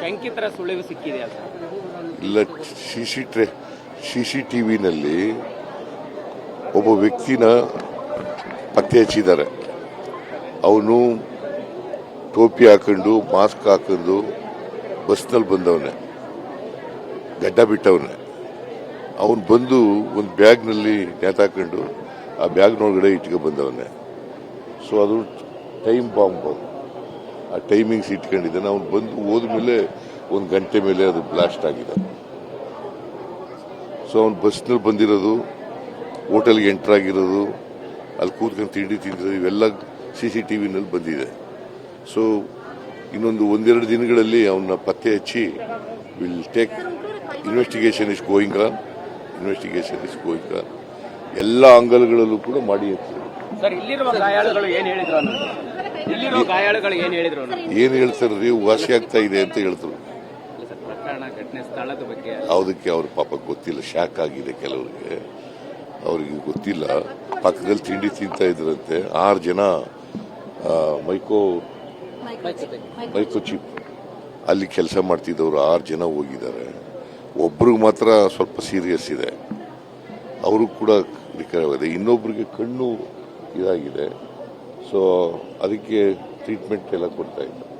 ಶಂಕಿತರ ಸುಳಿವು ಸಿಕ್ಕಿದೆಯಾ ಸರ್ ಇಲ್ಲ ಸಿ ಸಿ ಸಿ ಒಬ್ಬ ವ್ಯಕ್ತಿನ ಪತ್ತೆ ಹಚ್ಚಿದ್ದಾರೆ. ಅವನು ಟೋಪಿ ಹಾಕೊಂಡು, ಮಾಸ್ಕ್ ಹಾಕೊಂಡು ಬಸ್ನಲ್ಲಿ ಬಂದವನೆ, ಗಡ್ಡ ಬಿಟ್ಟವನೆ. ಅವನು ಬಂದು ಒಂದು ಬ್ಯಾಗ್ನಲ್ಲಿ ನೇತಾಕೊಂಡು ಆ ಬ್ಯಾಗ್ನೊಳಗಡೆ ಇಟ್ಕೊಂಡು ಬಂದವನೆ. ಸೊ ಅದು ಟೈಮ್ ಬಾಂಬ್. ಆ ಟೈಮಿಂಗ್ಸ್ ಇಟ್ಕೊಂಡಿದ್ದಾನೆ. ಅವ್ನು ಬಂದು ಹೋದ್ಮೇಲೆ ಒಂದು ಗಂಟೆ ಮೇಲೆ ಅದು ಬ್ಲಾಸ್ಟ್ ಆಗಿದೆ. ಸೊ ಅವ್ನು ಬಸ್ನಲ್ಲಿ ಬಂದಿರೋದು ಹೋಟೆಲ್ಗೆ ಎಂಟರ್ ಆಗಿರೋದು, ಅಲ್ಲಿ ಕೂತ್ಕೊಂಡು ತಿಂಡಿ ತಿಂದಿರೋದು, ಇವೆಲ್ಲ ಸಿ ಸಿ ಟಿ ವಿನಲ್ಲಿ ಬಂದಿದೆ. ಸೊ ಇನ್ನೊಂದು ಒಂದೆರಡು ದಿನಗಳಲ್ಲಿ ಅವನ್ನ ಪತ್ತೆ ಹಚ್ಚಿ will take investigation is going on investigation is going on ಎಲ್ಲ ಅಂಗಲ್ಗಳಲ್ಲೂ ಕೂಡ ಮಾಡಿ ಸರ್ ಹೇಳಿದ್ರು ಅನ್ನೋದು ಗಾಯಾಳುಗಳು ಏನ್ ಹೇಳಿದ್ರು ಏನ್ ವಾಸಿ ಆಗ್ತಾ ಇದೆ ಅಂತ ಹೇಳ್ತಾರೆ. ಇಲ್ಲ ಸರ್ ಪ್ರಕರಣ ಘಟನೆ ಸ್ಥಳದ ಬಗ್ಗೆ ಯಾವುದಕ್ಕೆ ಅವ್ರ ಪಾಪ ಗೊತ್ತಿಲ್ಲ ಶಾಕ್ ಆಗಿದೆ ಕೆಲವರಿಗೆ. ಅವ್ರಿಗೆ ಗೊತ್ತಿಲ್ಲ. ಪಕ್ಕದಲ್ಲಿ ತಿಂಡಿ ತಿಂತಾ ಇದ್ರಂತೆ. ಆರು ಜನ ಆ, ಮೈಕೋ ಮೈಕೋ ಚಿಪ್. ಅಲ್ಲಿ ಕೆಲಸ ಮಾಡ್ತಿದ್ದವರು ಆರು ಜನ ಹೋಗಿದ್ದಾರೆ. ಒಬ್ರಿಗೆ ಮಾತ್ರ ಸ್ವಲ್ಪ ಸೀರಿಯಸ್ ಇದೆ. ಅವರು ಕೂಡ ರಿಕವರ್ ಆಗಿದೆ ಇನ್ನೊಬ್ರಿಗೆ ಕಣ್ಣು ಇದಾಗಿದೆ. ಸೊ ಅದಕ್ಕೆ ಟ್ರೀಟ್ಮೆಂಟ್ ಎಲ್ಲ ಕೊಡ್ತಾ ಇದ್ದಾರೆ